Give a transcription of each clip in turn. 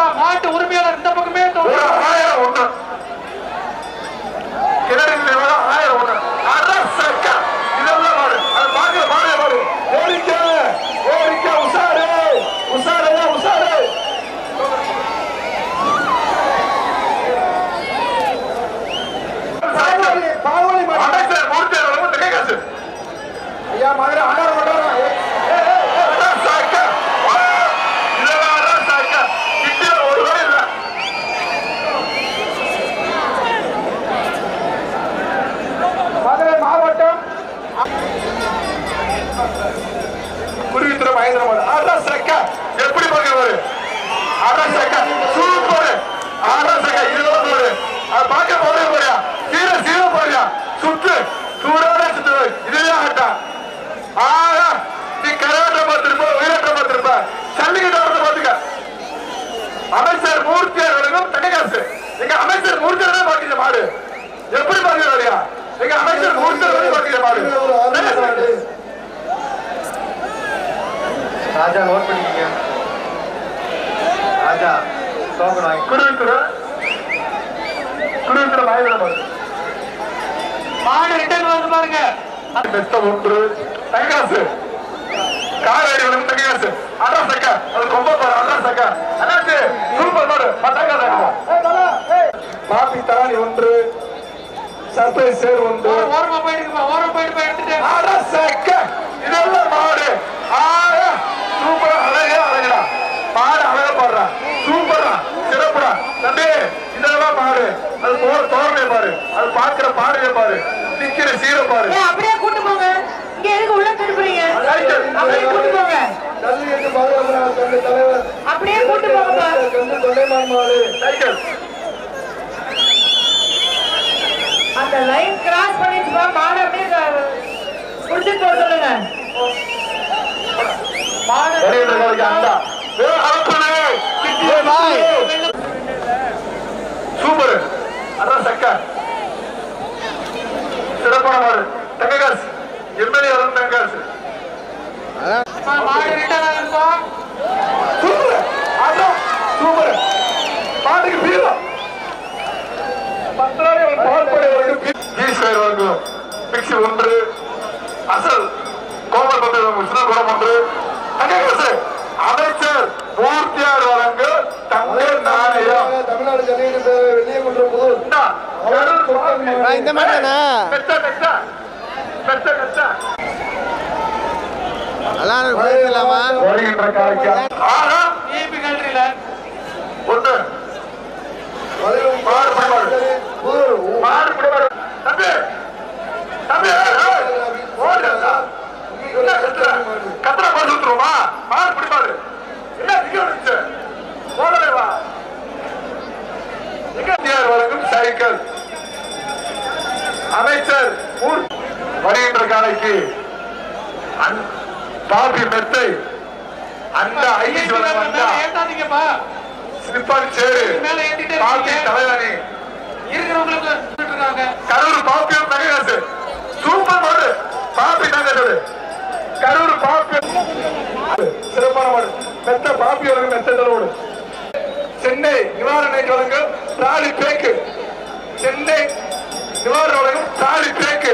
நாட்டு மாட்டு உரிமையாளர் இந்த பக்கமே ஒரு தோணும் ஆயிரம் ஒண்ணு கிணறு நிலவர ஆயிரம் ஒண்ணு அதான் சக்கா இதெல்லாம் மாடு அது பாக்க மாடு மாடு ஓடிக்க ஓடிக்க உசாரு உசாரு உசாரு பாவலி மாடு அமைச்சர் மூர்த்தி அவர்களும் தெரிய காசு ஐயா மதுரை ஆண்டாரம் கொண்டாடுறோம் அதான் சக்கா இதெல்லாம் அதான் சக்கா இந்தியா ஒரு வரை இல்லை மதுரை மாவட்டம் குருவித்துறை மகேந்திர மாடு ஆடா சக்கா எப்படி பார்க்கறாரு ஆடா சக்கா சூப்பர் ஆடா சக்கா இருபது மாடு அது பார்க்க போறே போறியா சீர சீர போறியா சுத்து சூடான சுத்து இதுவே ஆட்டா ஆடா நீ கரகாட்டம் பார்த்திருப்ப உயிராட்டம் பார்த்திருப்ப சல்லிக்கட்டு வரத பாத்துக்க அமைச்சர் மூர்த்தி அவர்களும் தனிகாசு எங்க அமைச்சர் மூர்த்தி அவர்களே பாக்குற மாடு எப்படி பாக்குறாரியா எங்க அமைச்சர் மூர்த்தி அவர்களே பாக்குற மாடு ஒரு அருமை மாடு ராஜா நோட் பண்ணிக்கங்க ராஜா டோக்கன் வாங்கி குருவித்துறை குருவித்துறை மகேந்திர மாடு மாடு ரிட்டர்ன் வந்து பாருங்க. ஒன்று. தங்காசு காவேரி வந்து தங்காசு அதான் சக்க அது கொம்ப பாரு அதான் சக்க அண்ணாச்சு சூப்பர் மாடு. தங்காசு பாப்பி தானி ஒன்று. சர்ப்ரைஸ் சேர் ஒன்று. ஓர- ஓரமா போயிடுங்கப்பா ஓரம் போயிட்டு போய் எடுத்துட்டு. அதான் சக்க இதெல்லாம் மாடு. ஆயா சூப்பரா அழகே அழகடா. மாடு அழகா பாடுறா. சூப்பரா சிறப்புடா. தம்பி இதெல்லாம் மாடு. அது போற தோரணையை பாரு. அது பாக்குற பாடையை பாரு. நிக்கிற சீரை பாரு. அப்படியே கூட்டு போங்க. இங்க எதுக்கு உள்ள திருப்புறீங்க அப்படியே கூட்டு போங்க. அப்படியே கூட்டு சைக்கிள். அந்த லைன் கிராஸ் பண்ணிச்சுப்பா மாடு அப்படியே குடிச்சிட்டு போக சொல்லுங்க. மாடு வெளியிடுறவங்களுக்கு அண்டா ஏ, அலப்பனே, கிட்டியே கிட்டியே. சூப்பர் அதான் சக்க சிறப்பான மாடு தங்ககாசு. எம்எல்ஏ வரும் ரிட்டர்ன் ஆகுதுப்பா சூப்பர். அதான் சூப்பர். மாட்டுக்கு பீரம் பத்திராளி அவன் பால்படை வரைக்கும் பீ- ஈஸ்வர் வரைக்கும் மிக்சி ஒன்று. அசல் கோமல் பத்திர விஷ்ணுகுடம் ஒன்று. தங்ககாசு. அமைச்சர் மூர்த்தியார் வழங்கு தங்க நாணயம் தமிழ்நாடு ஜல்லிக்கட்டு பேரவை வெள்ளியகுன்றம் புதூர் இந்தா, கரூர் பாப்பி. நான் இந்த மாதிரி தானே? மெத்த, மெத்த. மெத்த, மெத்த. வருகின்ற காலைக்கு ஆஹா, ஏபி கல்றில ஒண்ணு வளையும் மாடு பிடி மாடு. புதூர் மாடு பிடி மாடு. தம்பி தம்பி ஏய், ஏய், ஓடுடா. என்ன கத்துற? கத்துற பால் சுத்துருவோமா? மாடு பிடி மாடு. என்ன திங்க வந்துச்சு? ஓடவே வா. சைக்கிள் அமைச்சர் வருகின்ற காலைக்கு பாப்பி மெத்தை அந்த ஐஸ் வழங்க வந்தா ஏத்தாதீங்கப்பா சிப்பாடி சேரு. இருக்கீங்க. தலைவனி. கரூர் பாப்பியம் தங்ககாசு சூப்பர் மாடு. பாப்பி தங்ககாசு கரூர் பாப்பியம் சிறப்பான மாடு. மெத்த பாப்பி வழங்கும் மெத்த தரோடு சென்னை நிவாரண வழங்கும் ராலி பேக்கு. சென்னை நிவாரண ராலி பேக்கு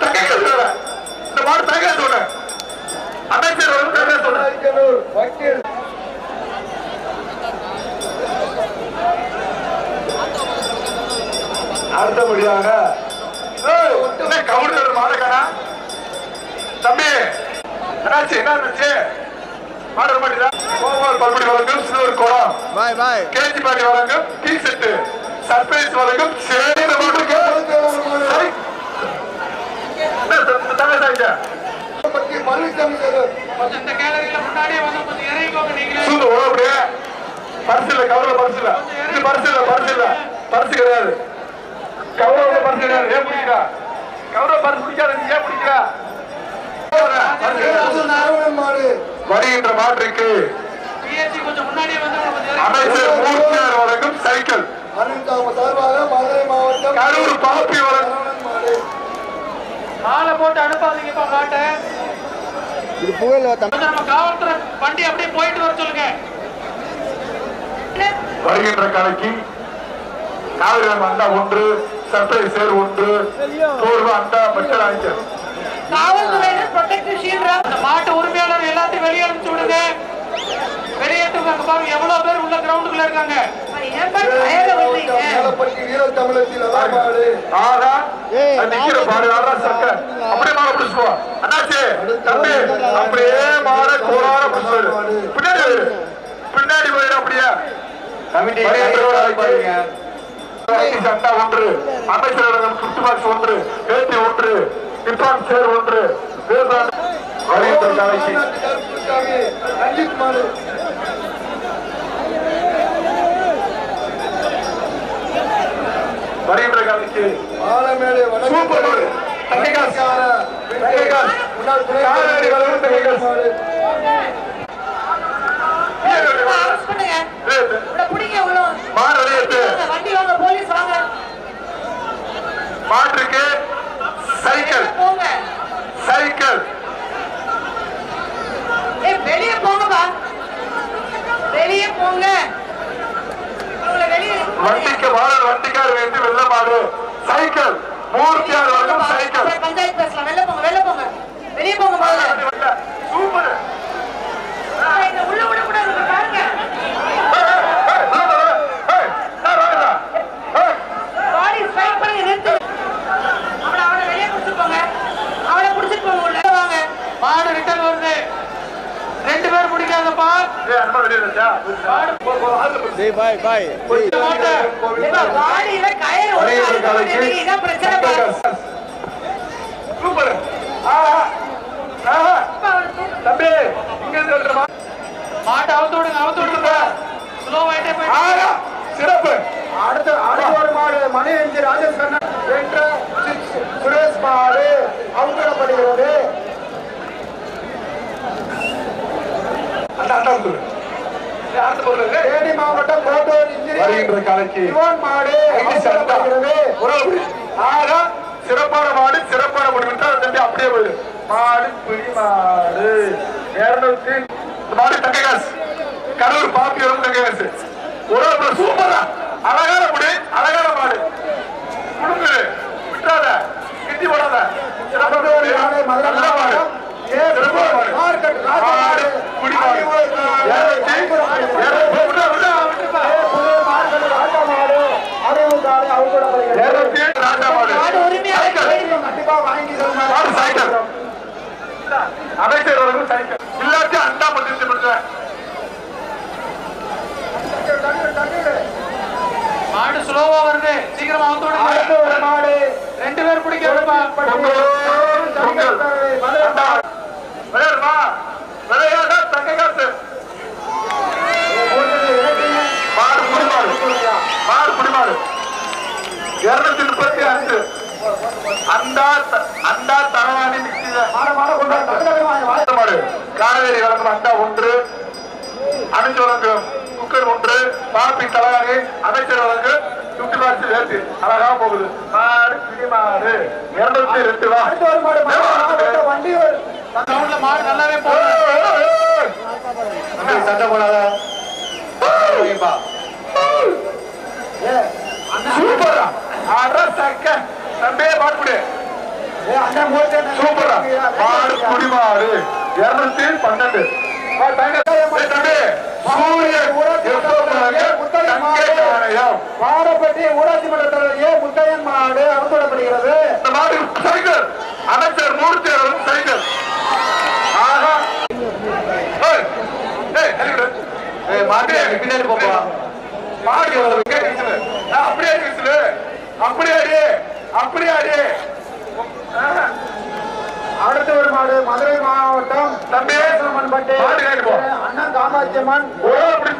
தங்ககாசு வேற. இந்த மாடு தங்ககாசு ஒண்ணு அமைச்சர் ஒண்ணு நாய்க்கனூர் வக்கீல் அடுத்தபடியாக கவுண்டர் மாடக்கானா தம்பி என்னாச்சு? என்ன இருந்துச்சு மாடு மாட்டீங்களா கோபால் பல்படி வழங்கும் பாய் பாய். கேஜி பாட்டி வழங்கும் டீ செட்டு. சர்ப்ரைஸ் வழங்கும் சேர மாட்டுக்கு முன்னாடியே வந்து கொஞ்சம் நீங்களே பரிசு கிடையாது பரிசு கிடையாது ஏன் பிடிக்கிறா கவர்ல பரிசு பிடிக்காத நீ ஏன் பிடிக்கிறா மாடு வருகின்ற மாற்றுக்கு பிஎஸ்சி கொஞ்சம் முன்னாடியே வந்து கொஞ்சம் அமைச்சர் மூர்த்தியார் வழங்கும் சைக்கிள் அருண் தாம சார்பாக மதுரை மாவட்டம் கரூர் பாப்பி மாலை போட்டு அனுப்பாதீங்கப்பா மாட்டை இது புகழ் நம்ம காவல்துறை வண்டி அப்படியே போயிட்டு வர சொல்லுங்க. வருகின்ற கலைக்கு காவிரி அண்டா ஒன்று சர்க்கரை சேர் ஒன்று சோர்வு அண்டா மக்கள் அமைச்சர் காவல்துறையினர் ப்ரொடெக்டிவ் ஷீல்ட் அந்த மாட்டு உரிமையாளர் எல்லாத்தையும் வெளியே அனுப்பிச்சு விடுங்க. வெளியேற்றுங்க அங்க பாருங்க எவ்வளவு பேர் உள்ள கிரவுண்டுக்குள்ள இருக்காங்க. பின்னாடி போயிரு அப்படியே. சட்டா ஒன்று. அமைச்சரகம் சுட்டு பாக்ஸ் ஒன்று. வேட்டி ஒன்று. டிப்பான் சேர் ஒன்று. வேதான் வருகின்ற கலைக்கு கருப்புசாமி ரஞ்சித் மாடு வருகின்ற கலைக்கு ஆலமேடு சூப்பர் மாடு. தங்கைகாஸ். தங்கைகாஸ். காவேரி வளரும் தங்கைகாஸ். மாடு அரெஸ்ட் பண்ணுங்க இவ்வளவு பிடிங்க உள்ள மாடு வெளியேற்று வாங்க, வண்டி வாங்க போலீஸ் வாங்க மாட்டுக்கு சைக்கிள். போங்க சைக்கிள் வெளியே போங்கப்பா. வெளியே போங்க. வண்டிக்கு மாடல் வண்டிக்கார் வேண்டி வெள்ள மாடு சைக்கிள் மூர்த்தியார் வரைக்கும் சைக்கிள். அப்புறம் பஞ்சாயத்து பேசலாம் வெளில போங்க வெளில போங்க. வெளியே போங்க சூப்பர் ஏய், இந்த உள்ள விட கூடாது இங்க பாருங்க பாடி ஸ்ட்ரைக் பண்ணுங்க நிறுத்து அவளை அவளை வெளியே புடிச்சிட்டு போங்க அவளை புடிச்சிட்டு போங்க உள்ள வாங்க மாடு ரிட்டர்ன் வருது பேர் பிடிக்காதப்பா மாட்டை ஏப்பா, பாடியில கயிறு ஒழுங்கா அறுக்க மாட்டேங்கிறீங்க. இதான் பிரச்சனை பாரு. சூப்பர். ஆஹா ஆஹா அப்பா, அவளை தூக்கு. தம்பி இங்க இருந்து வந்துடுமா மாட்டை அவுத்து விடுங்க அவுத்து விடுங்க. ஸ்லோ ஆயிட்டே போயிட்டு ஆஹா சிறப்பு. அடுத்த அடுத்த ஒரு மாடு மணியஞ்சி ராஜேஷ் கண்ணன் வென்ற சுரேஷ் மாடு அவங்கப்படுகிறது அந்த அண்டா வந்துரு தேனி மாவட்டம் கோட்டூர் வருகின்ற சிவன் மாடு உறவு சிறப்பான மாடு சிறப்பான முடிவு தம்பி அப்படியே போயிடு மாடு பிடி மாடு இருநூத்தி இந்த மாடு தங்ககாசு கடவுள் பாப்பி வரும் தங்ககாசு உறவு சூப்பரா அழகான முடி அழகான மாடு குடும்பு விட்டாத கிட்டி போடாத சிறப்பான மாடு நல்ல மாடு சிறப்பான மாடு மார்க்கெட் ராஜா மாடு மாடு குடி மாடு இருநூத்தி இருநூத்தி விட்டா விட்டா விட்டுப்பா புது மார்க்கெட் ராஜா மாடு அறிவுக்காடு அவங்கப்படுகிறது இருநூத்தி ராஜா மாடு மாடு உரிமையாளர் சைக்கிள். வெளியே போங்க. கண்டிப்பா வாங்கி தருமாறு மாடு சைக்கிள் அமைச்சர் அவர்களும் சைக்கிள் இல்லாட்டி அண்டா மட்டும் பண்றேன் மாடு ஸ்லோவா வருது சீக்கிரமா அவுத்து விடுங்க அடுத்த ஒரு மாடு ரெண்டு பேர் பிடிக்காதப்பா பொங்கல் பொங்கல் அண்டா விளையாடுமா இருநூத்தி முப்பத்தி அஞ்சு. அண்டா அண்டா தரவாணி மாடு. காவேரி வழங்கும் அண்டா ஒன்று. அமைச்சர் வழங்கும் குக்கர் ஒன்று. பாப்பி தலைவாணி அமைச்சர் வழங்கும் சுட்டி பாக்ஸ் வேட்டு. அழகா போகுது. மாடு கிளி மாடு இருநூத்தி ரெண்டு வா அடுத்த ஒரு மாடு மாவட்ட வண்டி ஒரு கிரவுண்ட்ல மாடு நல்லாவே போகுது. சண்டை போடாத. சூப்பரா அட சக்க போட்டு சூப்பரா மாடு இருநூத்தி பன்னெண்டு. தம்பி ஊராட்சி மன்ற முத்தையன் மாடு? அவசரப்படுகிறது இந்த மாடு சைக்கிள். அமைச்சர் மூர்த்தி அவர்கள் சைக்கிள் ஆஹா ஏய், ஏய், தள்ளி விடு. மாட்டு பின்னாடி போப்பா? ஆ, அப்படியே வீசுது. அப்படியே அடி அப்படியே அடி. அடுத்த ஒரு மாடு மதுரை மாவட்டம் தம்பி பட்டி அண்ணன் காமாட்சியம்மன் அப்படி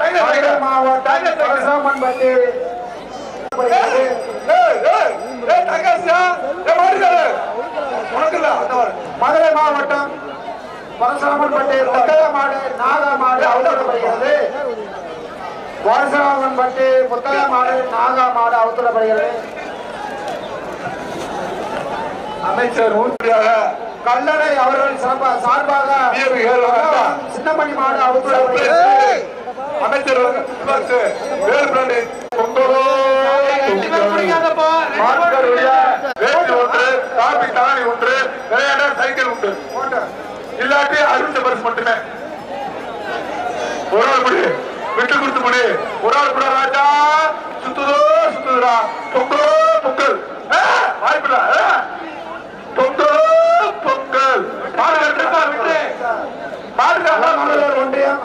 டைகர். மாவட்டம் பட்டி. மதுரை மாவட்டம் பரசுராமன் பட்டி முத்தைய மாடு நாகா மாடு அவசரப்படுகிறது பரசுராமன் பட்டி முத்தைய மாடு நாகா மாடு அமைச்சர் ஊர்த்தியாக கல்லணை அவர்கள் சார்பாக சின்னமணி மாடு அவுத்துடப்படுகிறது அமைச்சர் வேறு பிராண்டு பொங்கலோ ரெண்டு பேர் பிடிக்காதப்பா ரெண்டு பேர் மாட்டுக்காருடைய வேட்டி ஒன்று காபி தானி ஒன்று விளையாட சைக்கிள் உண்டு இல்லாட்டி அறிவிச்ச பரிசு மட்டுமே. ஒரு ஆள் முடி விட்டு கொடுத்து முடி ஒரு ஆள் கூட ராஜா. சுத்துதோ சுத்துதுடா. பொங்கலோ பொங்கல். வாய்ப்புடா. பொங்கலோ பொங்கல். ஒன்றியம்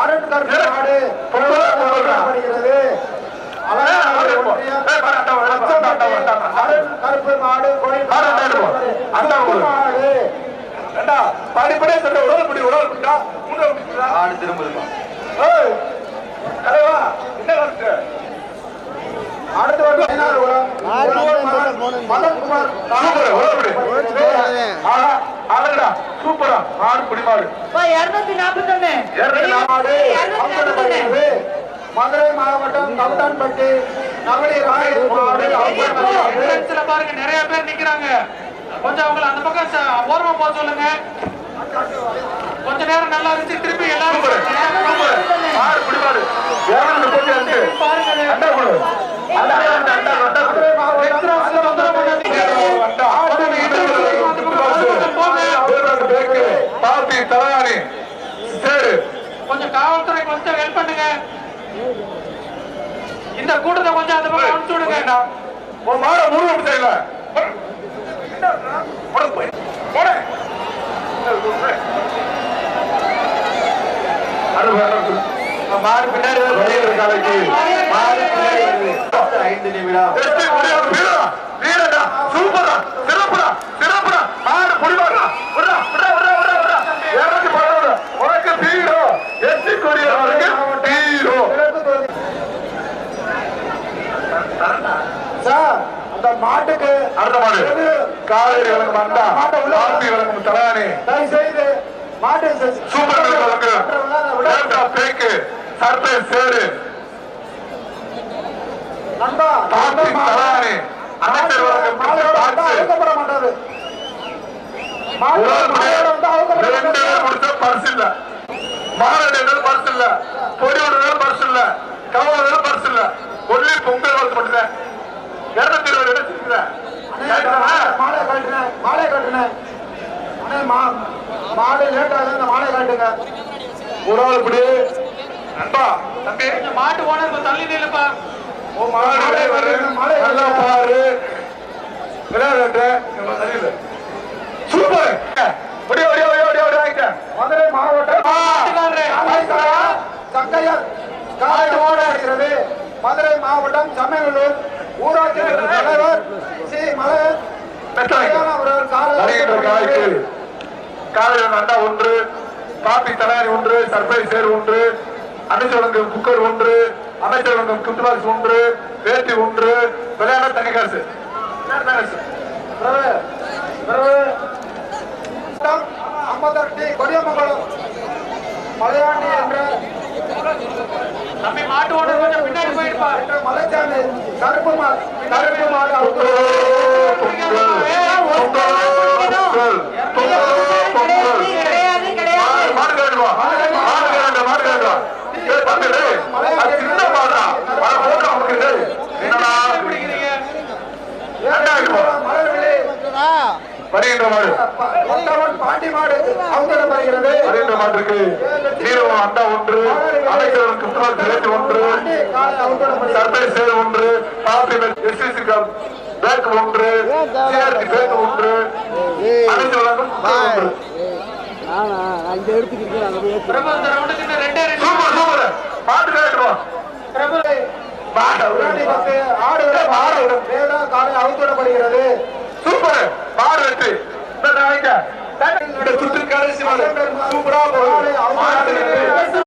அருண் கருப்பு மாடு அவுத்துடப்படுகிறது மாடு படிப்படியே சொல்ல உடல் முடி உடல் முட்டா மூணு முட்டா ஆடு திரும்புதுப்பா ஏய் தலைவா என்ன கருத்து அடுத்து மதன்குமார் சூப்பர் உடல் முடி சூப்பரா ஆடு இருநூத்தி இருநூத்தி மதுரை மாவட்டம் கவுட்டான்பட்டி அவுத்துடப்படுகிறது என்ட்ரன்ஸ்ல பாருங்க நிறைய பேர் நிக்கிறாங்க கொஞ்சம் அவங்கள அந்த பக்கம் ஓரமா போக சொல்லுங்க. கொஞ்ச நேரம் நல்லா இருந்துச்சு. திருப்பி எல்லாரும் கொஞ்சம் காவல்துறை கொஞ்சம் ஹெல்ப் பண்ணுங்க. இந்த கூட்டத்தை கொஞ்சம் அந்த பக்கம் அனுப்பிச்சு விடுங்க. மாட முருகன் செய்யல மாடு பின்னாடி வருது மாடு பின்னாடி வருது ஐந்து மாட்டுக்கு காவேரி வழங்கும் அண்டா காப்பி வழங்கும் தலையாணி தயவு செய்து மாட்டு சூப்பர் லேப்டாப் பேக்கு சர்பை சேரு. நண்பா வந்தா பாக்ஸ் அவுக்கப்பட மாட்டாரு. ரெண்டு பேர் முடிச்சா பரிசு இல்ல. மாநாடு பரிசு இல்ல. பொடி விடுறது பரிசு இல்ல. கவலை பரிசு இல்ல. ஒன்லி பொங்கல் மட்டும்தான். இருநூத்தி இருபது எடுத்துக்கிறேன் மாலை கட்டுனேன் மாலை கட்டுனேன் அண்ணே மா மாடு லேட் ஆகுது இந்த மாலை காட்டுங்க ஒரு ஆள் இப்படி. நண்பா தம்பி. மாட்டு ஓனர் தள்ளி நில்லுப்பா மாடு வெளியே வரு. நல்லா பாரு. விளையாட்டு சூப்பர். ஒடியா ஒடியா ஒடியா ஒடியா ஒடியா மதுரை மாவட்டம். சங்கையர் காலை ஓடுகிறது மதுரை மாவட்டம் சமயநல்லூர். ஊராட்சி தலைவர் சி. அவர்கள் வருகின்ற காலைக்கு காலை காலையில் அண்டா ஒன்று காப்பி தலையாரி ஒன்று சர்ப்ரைஸ் சேர் ஒன்று அமைச்சர் குக்கர் ஒன்று அமைச்சர் வழங்கும் ஒன்று வேட்டி ஒன்று விளையாட தனி காசு. டி கொடியமங்கலம் மலையாண்டி என்ற தம்பி மாட்டு ஓனர் கொஞ்சம் பின்னாடி போயிருப்பா மலைச்சாமி கருப்பு மாடு கருப்பு மாடு வருகின்ற மாடு பாண்டி மாடு அவுத்திடம் வருகிறது. வருகின்ற மாட்டிற்கு ஹீரோ அண்டா ஒன்று அமைச்சர் கிறிஸ்துவர் சேர்த்து ஒன்று சர்ப்ரைஸ் சேர் ஒன்று காபி எஸ்எஸ்சி பேக் ஒன்று சிஆர்டி பேக் ஒன்று அமைச்சர் வழங்கும் பாட்டு கேட்டுருவோம் மாடு வேதா காலை அவுத்திடப்படுகிறது சூப்பர். பார் வெற்றி. சுற்று கடைசி சூப்பரா போகும்